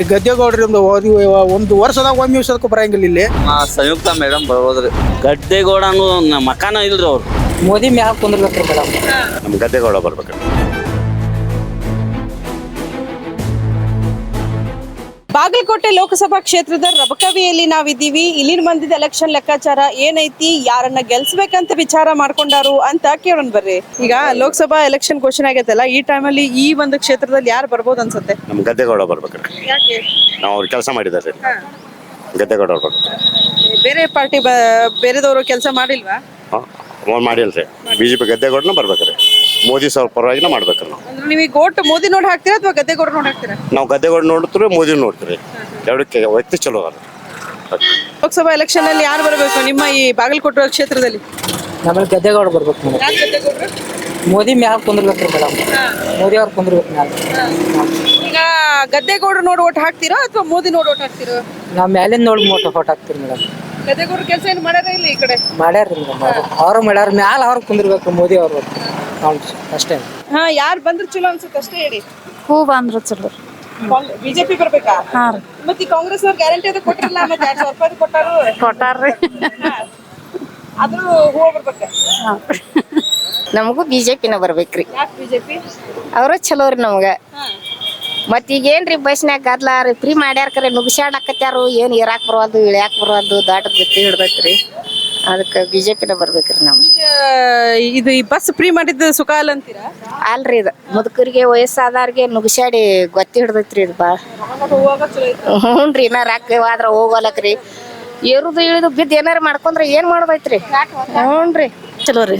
ಈ ಗದ್ದೆಗೌಡರಿಂದ ಓದಿ ಒಂದು ವರ್ಷದಾಗ ಒಮ್ಮೆ ದಿವಸಕ್ಕೂ ಬರಂಗಿಲ್ಲ ಇಲ್ಲಿ. ಆ, ಸಂಯುಕ್ತ ಮೇಡಮ್ ಬರ್ಬೋದ್ರಿ ಗದ್ದೆಗೌಡ ಅನ್ನೋ ಮಕಾನ ಇಲ್ರಿ ಅವ್ರು. ಮೋದಿ ಮ್ಯಾಲ ಕುಂದ್ರಬೇಕ್ರಿ ಮೇಡಮ್. ನಮ್ಮ ಗದ್ದೆಗೌಡ ಬರ್ಬೇಕು ಬಾಗಲಕೋಟೆ ಲೋಕಸಭಾ ಕ್ಷೇತ್ರದ ರಬಕವಿಯಲ್ಲಿ ನಾವಿದ್ದೀವಿ. ಇಲ್ಲಿನ ಮಂದಿದ ಎಲೆಕ್ಷನ್ ಲೆಕ್ಕಾಚಾರ ಏನೈತಿ? ಯಾರನ್ನ ಗೆಲ್ಸ್ಬೇಕಂತ ವಿಚಾರ ಮಾಡ್ಕೊಂಡಾರು ಅಂತ ಕೇಳೋಣ ಬರ್ರಿ. ಈಗ ಲೋಕಸಭಾ ಎಲೆಕ್ಷನ್ ಕ್ವಶನ್ ಆಗೈತಲ್ಲ ಈ ಟೈಮಲ್ಲಿ ಈ ಒಂದು ಕ್ಷೇತ್ರದಲ್ಲಿ ಯಾರು ಬರ್ಬೋದು ಅನ್ಸುತ್ತೆ? ನಮ್ಮ ಗದ್ದೆಗೌಡ ಬರ್ಬೇಕು ಯಾಕೆ? ನಾವು ಅವ್ರು ಕೆಲಸ ಮಾಡಿದ್ದಾರೆ ಗದ್ದೆಗೌಡ ಅವ್ರು ಬರ್ಬೇಕು. ಬೇರೆ ಪಾರ್ಟಿ ಬೇರೆದವರು ಕೆಲಸ ಮಾಡಿಲ್ವಾ? ಅವ್ರು ಮಾಡಿಲ್ರಿ. ಬಿ ಜೆ ಪಿ ಗದ್ದೆಗೌಡನ ಬರ್ಬೇಕ್ರಿ. ಮೋದಿ ಸರ್ ಪರವಾಗಿನ ಮಾಡ್ಬೇಕು ನಾವು. ಅಂದ್ರೆ ನೀವು ಈಗ ಮೋದಿ ನೋಡಿ ಹಾಕ್ತೀರಾ ಅಥವಾ ಗದ್ದೆಗೌಡ ನೋಡಿ ಹಾಕ್ತೀರಾ? ನಾವು ಗದ್ದೆಗೌಡ ನೋಡ್ತೀರಿ ಮೋದಿ ನೋಡ್ತೀರಿ ಎರಡಕ್ಕೆ ವ್ಯಕ್ತಿ ಚಲೋ ಅದ ಲೋಕಸಭಾ ಎಲೆಕ್ಷನ್ ಅಲ್ಲಿ ಯಾರು ಬರಬೇಕು ನಿಮ್ಮ ಈ ಬಾಗಲಕೋಟೆ ಕ್ಷೇತ್ರದಲ್ಲಿ? ನಮ್ಮಲ್ಲಿ ಗದ್ದೆಗೌಡ ಬರ್ಬೇಕು ಮೇಡಮ್ ಮೋದಿ ಮ್ಯಾಲ ಕುಂದ್ರಬೇಕ್ರಿ ಮೇಡಮ್. ಮೋದಿ ಅವ್ರು ಕುಂದ್ರಬೇಕು ಮ್ಯಾಲ. ಈಗ ಗದ್ದೆಗೌಡ ನೋಡಿ ಓಟ್ ಹಾಕ್ತೀರಾ ಅಥವಾ ಮೋದಿ ನೋಡಿ ಓಟ್ ಹಾಕ್ತೀರಾ? ನಾವು ಮ್ಯಾಲಿಂದ ನೋಡಿ ಮೋಟ ಫೋಟೋ ಹಾಕ್ತೀರಿ ಮೇಡಮ್. ಗದ್ದೆಗೌಡ ಕೆಲಸ ಏನು ಮಾಡ್ಯಾರ ಇಲ್ಲ ಈ ಕಡೆ? ಮಾಡ್ಯಾರ್ರಿ ಅವ್ರು. ಮಾಡ್ಯಾರ ಮ್ಯಾಲ ಅವ್ರು ಕುಂದಿರ್ಬೇಕು ಮೋದಿ ಅವರು ಅಷ್ಟೇ. ಹಾ ಯಾರು ಬಂದ್ರು ಚಲೋ ಅನ್ಸುತ್ತೆ ಅಷ್ಟೇ ಹೇಳಿ. ಹೂ ಬಂದ್ರು ಚಲೋ. ಬಿಜೆಪಿ ಬರ್ಬೇಕಾ? ಹಾ ಮತ್ತೆ ಈ ಕಾಂಗ್ರೆಸ್ ಅವ್ರ ಗ್ಯಾರಂಟಿ ಅದು ಕೊಟ್ಟಿರಲ್ಲ ಮತ್ತೆ ಎರಡ್ ಸಾವಿರ ರೂಪಾಯಿ ಕೊಟ್ಟಾರು. ಕೊಟ್ಟಾರ್ರಿ ಆದ್ರೂ ಹೂವ ಬರ್ಬೇಕ? ನಮಗೂ ಬಿಜೆಪಿನ ಬರ್ಬೇಕ್ರಿ. ಯಾಕೆ ಬಿಜೆಪಿ? ಅವರು ಚಲೋ ರೀ ನಮ್ಗ. ಮತ್ ಈಗ ಏನ್ರಿ ಬಸ್ನ್ಯಾಗ ಗದ್ಲ ರೀ ಫ್ರೀ ಮಾಡ್ಯಾರ ಕರೆ ನುಗ್ಸಾಡಕತ್ಯಾರು ಏನ್ ಇರಾಕ್ ಬರೋದು ಇಳ್ಯಾಕ್ ಬರೋದು ದಾಟದ ಗತಿ ಹಿಡ್ದೈತ್ರಿ. ಅದಕ್ಕೆ ಬಿಜೆಪಿನ ಬರ್ಬೇಕ್ರಿ ನಾವು ಈಗ ಇದು ಈ ಬಸ್ ಫ್ರೀ ಮಾಡಿದ್ದು ಸುಖ ಅಲ್ಲ ಅಂತೀರಾ? ಅಲ್ರಿ ಇದು ಮುದುಕರಿಗೆ ವಯಸ್ಸಾದವ್ರಿಗೆ ನುಗ್ಸಾಡಿ ಗೊತ್ತಿ ಹಿಡ್ದೈತ್ರಿ ಇದು ಭಾಳ ರೀ ಹ್ಞೂನ್ರಿ ಇನ್ನ ರಾಕ ಆದ್ರ ಹೋಗೋಲಕ್ರಿ. ಏರುದು ಇಳಿದು ಬಿದ್ದು ಏನಾರ ಮಾಡ್ಕೊಂಡ್ರೆ ಏನ್ ಮಾಡೋದೈತ್ರಿ? ಹ್ಞೂನ್ರಿ ಚಲೋ ರೀ.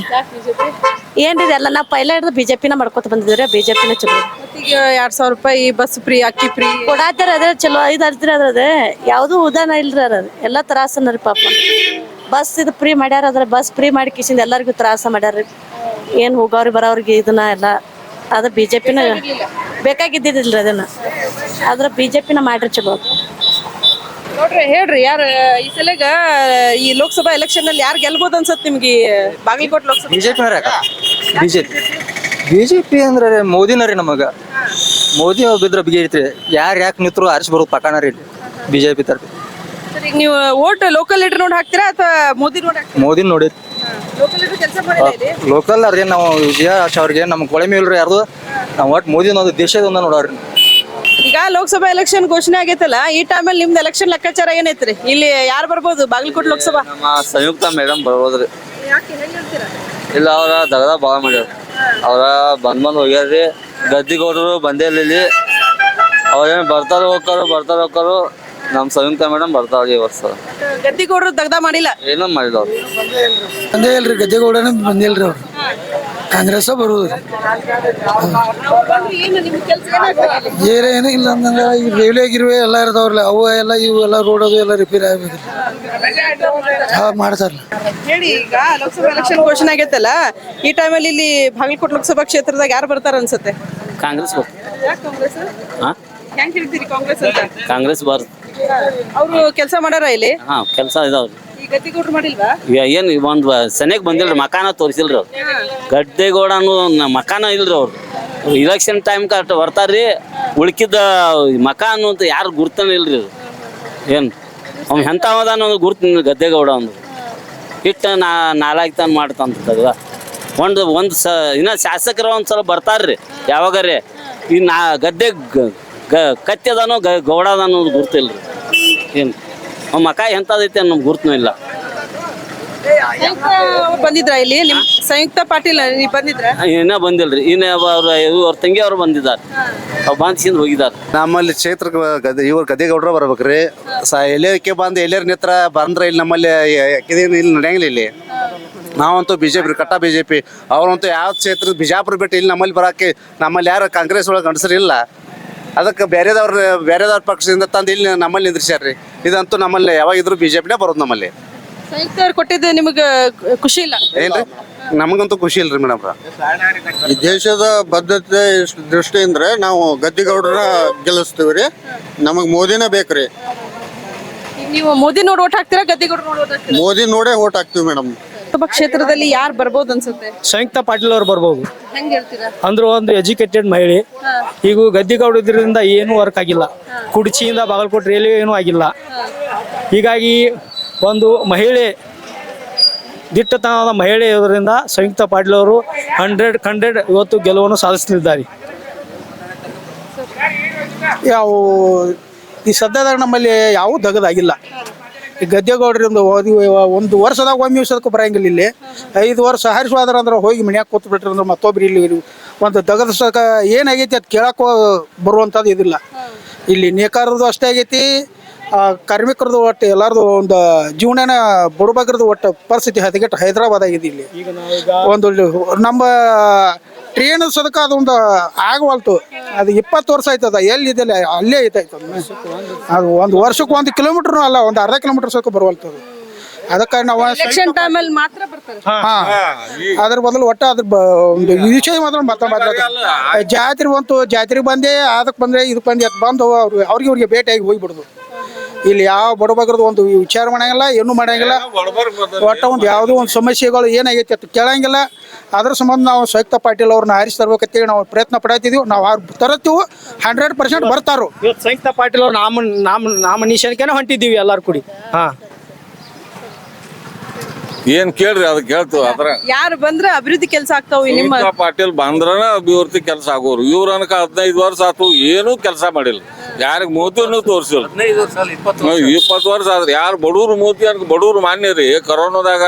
ಏನ್ರಿ ಎಲ್ಲ ನಾವು ಪೈಲ ಹಿಡಿದು ಬಿಜೆಪಿನ ಮಾಡ್ಕೊತ ಬಂದಿದ್ರಿ ಬಿಜೆಪಿನ ಚಲೋ ಎರಡ್ ಸಾವಿರ ರೂಪಾಯಿ ಬಸ್ ಫ್ರೀ ಅಕ್ಕಿ ಫ್ರೀ. ಕೊಡಾತಾರ ಅದೇ ಚಲೋ ಐದು ಅರ್ದ್ರಿ ಅದ್ರದ. ಯಾವ್ದು ಉದಾನ ಇಲ್ರಿ ಅದ್ರ ಎಲ್ಲ ತ್ರಾಸನ ರೀ ಪಾಪ. ಬಸ್ ಇದು ಫ್ರೀ ಮಾಡ್ಯಾರ ಅದ್ರ ಬಸ್ ಫ್ರೀ ಮಾಡಿ ಕಿಸಿಂದ ಎಲ್ಲರಿಗೂ ತ್ರಾಸ ಮಾಡ್ಯಾರ ಏನ್ ಹೋಗೋರಿ ಬರೋರಿಗೆ ಇದನ್ನ ಎಲ್ಲ. ಅದ ಬಿಜೆಪಿನ ಬೇಕಾಗಿದ್ದಿದ್ದಿಲ್ರಿ ಅದನ್ನ. ಆದ್ರ ಬಿಜೆಪಿನ ಮಾಡ್ರಿ ಚಲೋ. ನೋಡ್ರಿ ಹೇಳ್ರಿ ಯಾರ ಈ ಸಲಗ ಈ ಲೋಕಸಭಾ ಎಲೆಕ್ಷನ್ ಅಲ್ಲಿ ಯಾರು ಗೆಲ್ಬೋದು ಅನ್ಸತ್ ನಿಮ್ಗೆ Bagalkot Lok Sabha? BJP BJP. BJP? ಅಂದ್ರೆ ಮೋದಿನ ರೀ ನಮಗ. ಮೋದಿ ಬಿದ್ರ ಬಿಗಿತ್ರಿ ಯಾರು ಯಾಕೆ ನಿಂತರು ಆರಿಸಿ ಬರೋದು ಪಕಾನ ರೀ ಬಿಜೆಪಿ ತರ ಈಗ ನೀವು ಓಟ್ ಲೋಕಲ್ ಲೀಡರ್ ನೋಡಿ ಹಾಕ್ತೀರಾ ಅಥವಾ ಮೋದಿ ನೋಡಿ ಮೋದಿ ನೋಡಿ ಲೋಕಲ್ ಲೀಡರ್ ಕೆಲಸ ಮಾಡಿಲ್ಲ ಇಲ್ಲಿ? ಲೋಕಲ್ ಅವ್ರಿ ನಾವು ವಿಜಯ ಅವ್ರಿಗೆ ನಮ್ಗೆ ಕೊಳಮೆ ಇಲ್ರಿ ಯಾರ್ದು? ನಾವು ಒಟ್ಟು ಮೋದಿ ಒಂದು ದೇಶದ ಒಂದ ನೋಡವ್ರಿ. ಈಗ ಲೋಕಸಭಾ ಎಲೆಕ್ಷನ್ ಘೋಷಣೆ ಆಗೈತಲ್ಲ ಈ ಟೈಮಲ್ಲಿ ನಿಮ್ದು ಎಲೆಕ್ಷನ್ ಲೆಕ್ಕಾಚಾರ ಏನೈತ್ರಿ? ಇಲ್ಲಿ ಯಾರು ಬರ್ಬೋದು? ಬಾಗಲಕೋಟೆ ಲೋಕಸಭಾ? ನಮ್ಮ ಸಂಯುಕ್ತ ಮೇಡಮ್ ಬರ್ಬೋದ್ರಿ. ಯಾಕೆ ಹೆಂಗ್ ಹೇಳ್ತೀರಾ? ಇಲ್ಲ ಅವ್ರ ದಗದ ಭಾಳ ಮಾಡ್ಯಾರ. ಅವ್ರ ಬಂದ್ ಬಂದ್ ಹೋಗ್ಯಾರ್ರಿ. ಗದ್ದಿಗೌಡರು ಬಂದೇ ಇಲ್ಲ. ಇಲ್ಲಿ ಅವ್ರೇನು ಬರ್ತಾರ ಹೋಗ್ತಾರೋ ಬರ್ತಾರ ಹೋಗ್ತಾರೋ ನಮ್ಮ ಸಂಯುಕ್ತ ಮೇಡಮ್ ಬರ್ತಾವ್ರಿ ಈ ವರ್ಷ. ಗದ್ದಿಗೌಡರು ದಗ್ದ ಮಾಡಿಲ್ಲ? ಏನೋ ಮಾಡಿಲ್ಲ ಅವ್ರು. ಬಂದೇ ಇಲ್ರಿ. ಗದ್ದೆಗೌಡನ ಬಂದಿಲ್ರಿ ಅವ್ರು. ಕಾಂಗ್ರೆಸ್ ಏನಾಗ್ತದೆ ಏರ ಏನೂ ಇಲ್ಲ ಅಂತಂದ್ರೆ ಈ ರೈಲ್ವೆ ಗಿರ್ವೆ ಎಲ್ಲ ಇರ್ತಾವ್ರಲ್ಲ ಅವು ಎಲ್ಲ ಇವು ಎಲ್ಲ ರೋಡ್ ಅದು ಎಲ್ಲ ರಿಪೇರಿ ಆಗ್ಬೇಕ್ರಿ ಹಾ ಮಾಡ್ತಾರಲ್ಲ. ಹೇಳಿ ಈಗ ಲೋಕಸಭಾ ಎಲೆಕ್ಷನ್ ಘೋಷಣೆ ಆಗೈತಲ್ಲ ಈ ಟೈಮಲ್ಲಿ ಇಲ್ಲಿ ಬಾಗಲಕೋಟೆ ಲೋಕಸಭಾ ಕ್ಷೇತ್ರದಾಗ ಯಾರು ಬರ್ತಾರ ಅನ್ಸುತ್ತೆ? ಕಾಂಗ್ರೆಸ್ ಕಾಂಗ್ರೆಸ್? ಹೆಂಗ್ ಹೇಳ್ತೀರಿ ಕಾಂಗ್ರೆಸ್ ಅಂತ? ಕಾಂಗ್ರೆಸ್ ಬರ್ ಅವರು ಕೆಲಸ ಮಾಡಾರ ಇಲ್ಲಿ? ಹಾ ಕೆಲಸ ಇದಾವ್ರಿ. ಮಾಡಿಲ್ವಾ? ಏನು ಒಂದು ಸನಿಯಾಗಿ ಬಂದಿಲ್ರಿ ಮಕಾನ ತೋರಿಸಿಲ್ರಿ ಅವ್ರು. ಮಕಾನ ಇಲ್ರಿ ಅವ್ರು. ಇಲೆಕ್ಷನ್ ಟೈಮ್ ಕರೆಕ್ಟ್ ಬರ್ತಾರ್ರಿ ಉಳ್ಕಿದ್ದ ಮಕಾನ ಅಂತ ಯಾರು ಗುರ್ತನ ಇಲ್ರಿ ಅದು. ಏನು? ಅವ್ನು ಎಂಥ ಅದ ಅನ್ನೋದು ಗುರ್ತು ಗದ್ದೆಗೌಡ ಒಂದು. ಇಟ್ಟು ನಾ ನಾಲ್ಕು ತಾನು ಮಾಡ್ತಂತದ ಒಂದು ಒಂದು ಸ ಇನ್ನ ಶಾಸಕರು ಒಂದು ಸಲ ಬರ್ತಾರ್ರಿ ಯಾವಾಗಾರೆ ಈ ನಾ ಗದ್ದೆ ಗ- ಕತ್ತಿ ಅದಾನೋ ಗ ಗೌಡ ಅದ ಅನ್ನೋದು ಗುರ್ತಿಲ್ರಿ ಏನು? ಅವ್ನ ಮಕ ಎಂಥದೈತೆ ಅನ್ನೋ ಗುರ್ತನೂ ಇಲ್ಲ. ಬಂದಿದ್ರ ಇಲ್ಲಿ? ನಿಮ್ ಸಂಯುಕ್ತ ಪಾಟೀಲ್ ನೀವು ಬಂದಿದ್ರ? ಇನ್ನ ಬಂದಿಲ್ರಿ. ಇನ್ನ ಅವ್ರ ಅವ್ರ ತಂಗಿ ಅವ್ರು ಬಂದಿದ್ದಾರೆ. ಅವ್ರು ಬಾಂಧಿಸಿಂದ ಹೋಗಿದ್ದಾರೆ. ನಮ್ಮಲ್ಲಿ ಕ್ಷೇತ್ರ ಗದ್ದೆ ಗದ್ದೆಗೌಡ್ರ ಗದ್ದೆಗೌಡರ ಬರ್ಬೇಕ್ರಿ. ಸ ಎಲ್ಲಕ್ಕೆ ಬಂದು ಎಲ್ಲರ ನಿತ್ರ ಬಂದ್ರೆ ಇಲ್ಲಿ ನಮ್ಮಲ್ಲಿ ಇದೇನು ಇಲ್ಲಿ ನಡೆಯಂಗಿಲ್ಲ ಇಲ್ಲಿ. ನಾವಂತೂ ಬಿಜೆಪಿ ಜೆ ಪಿ ಕಟ್ಟ ಬಿಜೆಪಿ. ಜೆ ಪಿ ಅವ್ರಂತೂ ಯಾವ ಕ್ಷೇತ್ರ ಬಿಜಾಪುರ ಬಿಟ್ಟು ಇಲ್ಲಿ ನಮ್ಮಲ್ಲಿ ಬರಕ್ಕೆ ನಮ್ಮಲ್ಲಿ ಯಾರು ಕಾಂಗ್ರೆಸ್ ಒಳಗೆ ಗಂಡಸರಿಲ್ಲ ಅದಕ್ಕೆ ಬೇರೆದವ್ರ ಬೇರೆದವ್ರ ಪಕ್ಷದಿಂದ ತಂದು ಇಲ್ಲಿ ನಮ್ಮಲ್ಲಿ ನಿಂದ್ರಿಸ್ಯಾರ್ರಿ. ಇದಂತೂ ನಮ್ಮಲ್ಲಿ ಯಾವಾಗ ಇದ್ರು ಜೆ ಪಿನೇ ಬರೋದು ನಮ್ಮಲ್ಲಿ. ಕೊಟ್ಟಿದ್ದೆ ಅವ್ರು ಕೊಟ್ಟಿದ್ದು ನಿಮಗೆ ಖುಷಿ ಇಲ್ಲ? ಏನ್ರಿ? ನಮಗಂತೂ ಖುಷಿ ಇಲ್ರಿ ಮೇಡಮ್ ಈ ದೇಶದ ಬದ್ಧತೆ ದೃಷ್ಟಿಯಿಂದ ನಾವು ಗದ್ದಿಗೌಡರ ಗೆಲ್ಲಿಸ್ತೀವಿ ರೀ ನಮಗೆ ಮೋದಿನೇ ಬೇಕ್ರಿ. ಈಗ ನೀವು ಮೋದಿ ನೋಡಿ ಓಟ್ ಹಾಕ್ತೀರಾ ಗದ್ದಿಗೌಡ ನೋಡಿ ಓಟ್ ಹಾಕ್ತೀರಾ? ಮೋದಿ ನೋಡೇ ಓಟ್ ಹಾಕ್ತೀವಿ ಮೇಡಮ್. ಲೋಕಸಭಾ ಕ್ಷೇತ್ರದಲ್ಲಿ ಯಾರು ಬರ್ಬೋದು ಅನ್ಸುತ್ತೆ? ಸಂಯುಕ್ತ ಪಾಟೀಲ್ ಅವ್ರು ಬರ್ಬೋದು. ಹೆಂಗ್ ಹೇಳ್ತೀರಾ? ಅಂದ್ರು ಒಂದು ಎಜುಕೇಟೆಡ್ ಮಹಿಳೆ. ಈಗ ಗದ್ದಿಗೌಡ ಇದ್ರಿಂದ ಏನು ವರ್ಕ್ ಆಗಿಲ್ಲ. ಕುಡ್ಚಿಯಿಂದ ಬಾಗಲಕೋಟೆ ರೈಲ್ವೆ ಏನೂ ಆಗಿಲ್ಲ. ಹೀಗಾಗಿ ಒಂದು ಮಹಿಳೆ ದಿಟ್ಟತನದ ಮಹಿಳೆ ಇರೋದ್ರಿಂದ ಸಂಯುಕ್ತ ಪಾಟೀಲ್ ಅವರು ಹಂಡ್ರೆಡ್ ಹಂಡ್ರೆಡ್ ಇವತ್ತು ಗೆಲುವನ್ನು ಸಾಧಿಸಲಿದ್ದಾರೆ ಯಾವ ಈ ಸದ್ಯದಾಗ ನಮ್ಮಲ್ಲಿ ಯಾವ ದಗದಾಗಿಲ್ಲ. ಈ ಗದ್ದೆಗೌಡರಿಂದ ಓದಿ ಒಂದು ವರ್ಷದಾಗ ಒಮ್ಮೆ ವರ್ಷಕ್ಕೆ ಬರಂಗಿಲ್ಲ ಇಲ್ಲಿ. ಐದು ವರ್ಷ ಹರಿಸುವಾದ್ರ ಅಂದ್ರೆ ಹೋಗಿ ಮನ್ಯಾಗ ಕೂತ್ ಬಿಟ್ರಿ ಅಂದ್ರೆ ಮತ್ತೊಬ್ರು ಇಲ್ಲಿ ಒಂದು ದಗದ ಸಕ ಏನಾಗೈತಿ ಅದು ಕೇಳಕ್ಕ ಬರುವಂಥದ್ದು ಇದಿಲ್ಲ. ಇಲ್ಲಿ ನೇಕಾರರದು ಅಷ್ಟೇ ಆಗೈತಿ ಆ, ಕಾರ್ಮಿಕರದು ಒಟ್ಟು ಎಲ್ಲರದು ಒಂದು ಜೀವನನ ಬಡಬಗ್ರದ್ದು ಒಟ್ಟು ಪರಿಸ್ಥಿತಿ ಹದಗೆಟ್ಟು ಹೈದರಾಬಾದ್ ಆಗಿದೆ ಇಲ್ಲಿ. ಒಂದು ನಮ್ಮ ಟ್ರೈನ್ ಸದಕ ಅದೊಂದು ಆಗವಲ್ತು. ಅದು ಇಪ್ಪತ್ತು ವರ್ಷ ಆಯ್ತದ ಎಲ್ಲಿ ಇದೆಲ್ಲ? ಅಲ್ಲೇ ಐತಾಯ್ತು ಅದು. ಒಂದು ವರ್ಷಕ್ಕೆ ಒಂದು ಕಿಲೋಮೀಟರ್ ಅಲ್ಲ ಒಂದು ಅರ್ಧ ಕಿಲೋಮೀಟರ್ ಸದಕ ಬರುವಲ್ತು ಅದು. ಅದಕ್ಕೆ ನಾವು ಎಲೆಕ್ಷನ್ ಟೈಮಲ್ಲಿ ಮಾತ್ರ ಬರ್ತಾರೆ. ಹಾ ಅದ್ರ ಬದಲು ಒಟ್ಟ ಅದ್ರ ಬ- ಒಂದು ವಿಷಯ ಮಾತ್ರ ಮಾತಾಡ್ತಾರೆ ಜಾತ್ರೆ ಬಂತು ಜಾತ್ರೆಗೆ ಬಂದೆ ಅದಕ್ಕೆ ಬಂದ್ರೆ ಇದಕ್ಕೆ ಬಂದೆ ಅದು ಬಂದು ಅವ್ರು ಅವ್ರಿಗೆ ಇವ್ರಿಗೆ ಭೇಟಿಯಾಗಿ ಹೋಗ್ಬಿಡುದು. ಇಲ್ಲಿ ಯಾವ ಬಡಬಗ್ರದ್ದು ಒಂದು ವಿಚಾರ ಮಾಡಂಗಿಲ್ಲ, ಏನು ಮಾಡಂಗಿಲ್ಲ. ಒಟ್ಟ ಒಂದು ಯಾವುದೋ ಒಂದು ಸಮಸ್ಯೆಗಳು ಏನಾಗೈತಿ ಅಂತ ಕೇಳಂಗಿಲ್ಲ. ಅದ್ರ ಸಂಬಂಧ ನಾವು ಸಂಯುಕ್ತ ಪಾಟೀಲ್ ಅವ್ರನ್ನ ಆರಿಸಿ ತರ್ಬೇಕಂತೇಳಿ ನಾವು ಪ್ರಯತ್ನ ಪಡಾತಿದೀವಿ. ನಾವು ಅವ್ರು ತರತ್ತೀವಿ. ಹಂಡ್ರೆಡ್ ಪರ್ಸೆಂಟ್ ಬರ್ತಾರು. ಸಂಯುಕ್ತ ಪಾಟೀಲ್ ಅವ್ರು ನಾಮ ನಾಮ ನಾಮನಿಶಾನಕ್ಕೆ ಹೊಂಟಿದ್ದೀವಿ ಎಲ್ಲರೂ ಕೂಡಿ. ಹಾಂ. ಏನ್ ಕೇಳ್ರಿ ಅದಕ್ಕೆ ಹೇಳ್ತು ಅದ್ರ ಯಾರು ಬಂದ್ರೆ ಅಭಿವೃದ್ಧಿ ಕೆಲಸ ಆಗ್ತಾವ ನಿಮ್ಮ ಸುನೀತಾ ಪಾಟೀಲ್ ಬಂದ್ರನ ಅಭಿವೃದ್ಧಿ ಕೆಲಸ ಆಗೋರು. ಇವ್ರ ಅನಕ ಹದಿನೈದು ವರ್ಷ ಆತು ಏನೂ ಕೆಲಸ ಮಾಡಿಲ್ಲ. ಯಾರಿಗ ಮೋದಿನೂ ತೋರಿಸಿಲ್ಲ. ಇಪ್ಪತ್ತು ವರ್ಷ ಆದ್ರೆ. ಯಾರು ಬಡವ್ರು ಮೋದಿ ಅನ್ಕ ಬಡವ್ರು ಮಾನ್ಯ ರೀ. ಕರೋನಾದಾಗ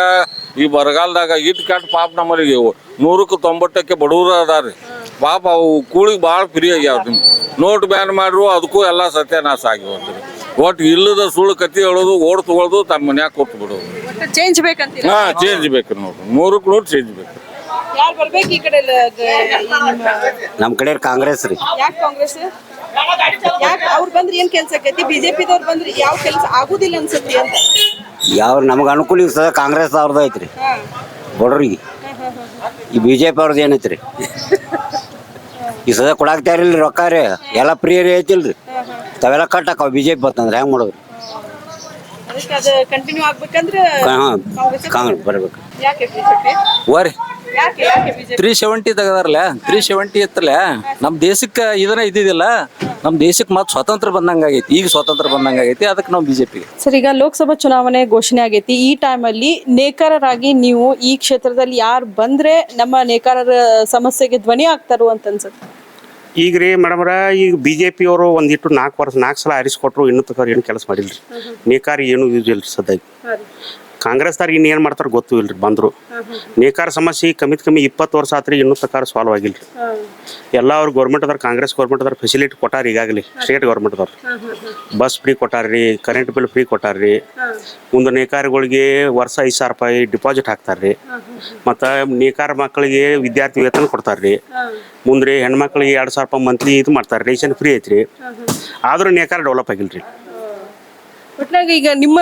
ಈ ಬರಗಾಲದಾಗ ಇಟ್ ಕಟ್ ಪಾಪ ನಮ್ಮಲ್ಲಿ ನೂರಕ್ಕೆ ತೊಂಬತ್ತಕ್ಕೆ ಬಡವ್ರು ಅದಾರ್ರಿ ಪಾಪ ಅವು ಕೂಳಿಗೆ ಭಾಳ ಫ್ರೀ ಆಗ್ಯಾವ ನೋಟ್ ಬ್ಯಾನ್ ಮಾಡ್ರು ಅದಕ್ಕೂ ಎಲ್ಲ ಸತ್ಯನಾಶ ಆಗಿವತ್ರಿ ಒಟ್ಟು ಇಲ್ಲದ ಸುಳ್ಳು ಕತ್ತಿ ಹೇಳೋದು ಓಡ್ ತಗೊಳ್ಳೋದು ತಮ್ಮ ಮನ್ಯಾಗ ಕೊಟ್ಟು ಬಿಡೋದು ಚೇಂಜ್ ಬೇಕಂತೀರ? ಹಾ ಚೇಂಜ್ ಬೇಕು ನೋಡ್ರಿ ಮೂರು ನೂರು ಚೇಂಜ್ ಬೇಕು. ಯಾರು ಬರ್ಬೇಕು ಈ ಕಡೆ ಲ- ಗ- ಈ ನಿಮ್ಮ ನಮ್ಮ ಕಡೆ ಕಾಂಗ್ರೆಸ್ ರೀ. ಯಾಕೆ ಕಾಂಗ್ರೆಸ್? ಯಾಕೆ ಅವ್ರು ಬಂದ್ರೆ ಏನ್ ಕೆಲ್ಸ ಆಕೈತಿ? ಬಿಜೆಪಿದವ್ರು ಬಂದ್ರೆ ಯಾವ ಕೆಲಸ ಆಗುದಿಲ್ಲ ಅನ್ಸುತ್ತೆ ಅಂತ. ಯಾವ ನಮಗೆ ಅನುಕೂಲ ಈಗ ಸದಾ ಕಾಂಗ್ರೆಸ್ ಅವ್ರದ್ದು ಐತ್ರಿ. ಬಡ್ರಿಗೆ ಈ ಬಿ ಜೆ ಪಿ ಅವ್ರದ್ದು ಏನೈತ್ರಿ? ಈ ಸದಾ ಕೊಡಾಕ್ತಾರಿಲ್ರಿ ರೊಕ್ಕ ರೀ. ಎಲ್ಲ ಪ್ರಿಯರಿ ರೀ ಐತಿಲ್ರಿ ತಾವೆಲ್ಲ ಕಟ್ ಬಿ ಜೆ ಪಿ ಬರ್ತಂದ್ರೆ ಹೆಂಗೆ ಮಾಡೋದು ಅದಕ್ಕೆ ಅದು ಕಂಟಿನ್ಯೂ ಆಗ್ಬೇಕಂದ್ರೆ ಹಾಂ ಕಾಂಗ್ರೆಸ್ ಕಾಂಗ್ರೆಸ್ ಬರ್ಬೇಕು. ಯಾಕೆ ಬಿಜೆಪಿ? ಓರಿ ಯಾಕೆ ಯಾಕೆ ಬಿಜೆಪಿ? ತ್ರೀ ಸೆವೆಂಟಿ ತೆಗದಾರಲ್ಲ? ತ್ರೀ ಸೆವೆಂಟಿ ಇತ್ತಲ್ಲ ನಮ್ಮ ದೇಶಕ್ಕೆ ಇದನ್ನ ಇದ್ದಿದ್ದಿಲ್ಲ. ನಮ್ಮ ದೇಶಕ್ಕೆ ಮತ್ತೆ ಸ್ವಾತಂತ್ರ್ಯ ಬಂದಂಗೆ ಆಗೈತಿ ಈಗ ಸ್ವಾತಂತ್ರ್ಯ ಬಂದಂಗೆ ಆಗೈತಿ ಅದಕ್ಕೆ ನಾವು ಬಿಜೆಪಿ ಸರ್ ಈಗ ಲೋಕಸಭಾ ಚುನಾವಣೆ ಘೋಷಣೆ ಆಗೈತಿ. ಈ ಟೈಮಲ್ಲಿ ನೇಕಾರರಾಗಿ ನೀವು ಈ ಕ್ಷೇತ್ರದಲ್ಲಿ ಯಾರು ಬಂದ್ರೆ ನಮ್ಮ ನೇಕಾರರ ಸಮಸ್ಯೆಗೆ ಧ್ವನಿ ಆಗ್ತಾರೋ ಅಂತ ಅನ್ಸುತ್ತೆ. ಈಗ ರೀ ಮೇಡಮ್ರ ಈಗ ಬಿ ಜೆ ಪಿ ಅವರು ಒಂದಿಟ್ಟು ನಾಲ್ಕು ವರ್ಷ ನಾಲ್ಕು ಸಲ ಆರಿಸ್ಕೊಟ್ರು ಇನ್ನೂ ತಕ ಏನು ಕೆಲಸ ಮಾಡಿಲ್ರಿ. ನೇಕಾರ ಏನು ಯೂಸ್ ಇಲ್ರಿ ಸದ್ಯ ಕಾಂಗ್ರೆಸ್ದಾರ ಇನ್ನು ಏನು ಮಾಡ್ತಾರ ಗೊತ್ತು ಇಲ್ರಿ, ಬಂದ್ರು. ನೇಕಾರ ಸಮಸ್ಯೆ ಕಮ್ಮಿತ್ ಕಮ್ಮಿ ಇಪ್ಪತ್ತು ವರ್ಷ ಆತ್ರಿ, ಇನ್ನೂ ತಕಾರ ಸಾಲ್ವ್ ಆಗಿಲ್ರಿ. ಎಲ್ಲ ಅವ್ರು ಗೌರ್ಮೆಂಟ್ ಅದರ ಕಾಂಗ್ರೆಸ್ ಗೌರ್ಮೆಂಟ್ ಅದರ ಫೆಸಿಲಿಟಿ ಕೊಟ್ಟಾರ ಈಗಾಗಲಿ ಸ್ಟೇಟ್ ಗೌರ್ಮೆಂಟ್ ಅದಾರ ಬಸ್ ಫ್ರೀ ಕೊಟ್ಟಾರ್ರಿ ಕರೆಂಟ್ ಬಿಲ್ ಫ್ರೀ ಕೊಟ್ಟಾರ್ರಿ. ಮುಂದೆ ನೇಕಾರಗಳಿಗೆ ವರ್ಷ ಐದು ಸಾವಿರ ರೂಪಾಯಿ ಡಿಪಾಸಿಟ್ ಹಾಕ್ತಾರ್ರಿ. ಮತ್ತು ನೇಕಾರ ಮಕ್ಕಳಿಗೆ ವಿದ್ಯಾರ್ಥಿ ವೇತನ ಕೊಡ್ತಾರ್ರಿ. ಮುಂದ್ರಿ ಹೆಣ್ಮಕ್ಳಿಗೆ ಎರಡು ಸಾವಿರ ರೂಪಾಯಿ ಮಂತ್ಲಿ ಇದು ಮಾಡ್ತಾರೆ ರೇಷನ್ ಫ್ರೀ ಐತ್ರಿ. ಆದ್ರೂ ನೇಕಾರ ಡೆವಲಪ್ ಆಗಿಲ್ರಿ. ಒಟ್ನಾಗ ಈಗ ನಿಮ್ಮ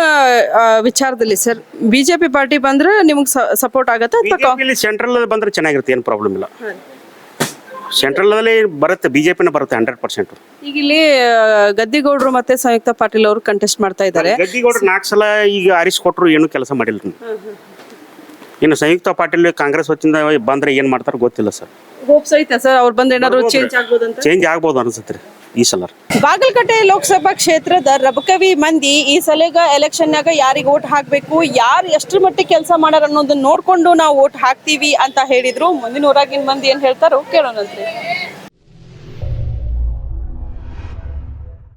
ಆ, ವಿಚಾರದಲ್ಲಿ ಸರ್ ಬಿಜೆಪಿ ಪಾರ್ಟಿ ಬಂದ್ರೆ ನಿಮ್ಗೆ ಸಪೋರ್ಟ್ ಆಗತ್ತಾ ಅಥವಾ ಸೆಂಟ್ರಲ್ ಬಂದ್ರೆ ಚೆನ್ನಾಗಿರುತ್ತೆ ಏನು ಪ್ರಾಬ್ಲಮ್ ಇಲ್ಲ. ಸೆಂಟ್ರಲ್ ಅಲ್ಲಿ ಬರುತ್ತೆ ಬಿಜೆಪಿನ ಬರುತ್ತೆ ಹಂಡ್ರೆಡ್ ಪರ್ಸೆಂಟ್ ಈಗ ಇಲ್ಲಿ ಆ, ಗದ್ದಿಗೌಡ್ರು ಮತ್ತೆ ಸಂಯುಕ್ತ ಪಾಟೀಲ್ ಅವರು ಕಂಟೆಸ್ಟ್ ಮಾಡ್ತಾ ಇದ್ದಾರೆ. ಗದ್ದಿಗೌಡರು ನಾಲ್ಕು ಸಲ ಈಗ ಆರಿಸ್ಕೊಟ್ರು ಏನು ಕೆಲಸ ಮಾಡಿಲ್ಲ. ಇನ್ನು ಸಂಯುಕ್ತ ಪಾಟೀಲ್ ಕಾಂಗ್ರೆಸ್ ವತಿಯಿಂದ ಬಂದ್ರೆ ಏನು ಮಾಡ್ತಾರೋ ಗೊತ್ತಿಲ್ಲ ಸರ್. ಹೋಪ್ಸ್ ಐತೆ ಸರ್? ಅವ್ರು ಬಂದ್ರೆ ಏನಾದ್ರು ಚೇಂಜ್ ಆಗ್ಬೋದಂತ? ಚೇಂಜ್ ಆಗ್ಬೋದು ಅನ್ಸುತ್ತೆ ರೀ. ಈ ಸಲ ಬಾಗಲಕಟ್ಟೆ ಲೋಕಸಭಾ ಕ್ಷೇತ್ರದ ರಬಕವಿ ಮಂದಿ ಈ ಸಲಗ ಎಲೆಕ್ಷನ್ನಾಗ ಯಾರಿಗೆ ಓಟ್ ಹಾಕ್ಬೇಕು, ಯಾರು ಎಷ್ಟ್ರ ಮಟ್ಟಿಗೆ ಕೆಲಸ ಮಾಡಾರ ಅನ್ನೋದನ್ನ ನೋಡ್ಕೊಂಡು ನಾವು ಓಟ್ ಹಾಕ್ತೀವಿ ಅಂತ ಹೇಳಿದ್ರು. ಮುಂದಿನ ಊರಾಗಿನ ಮಂದಿ ಏನ್ ಹೇಳ್ತಾರೋ ಕೇಳೋಣಂತ್ರಿ.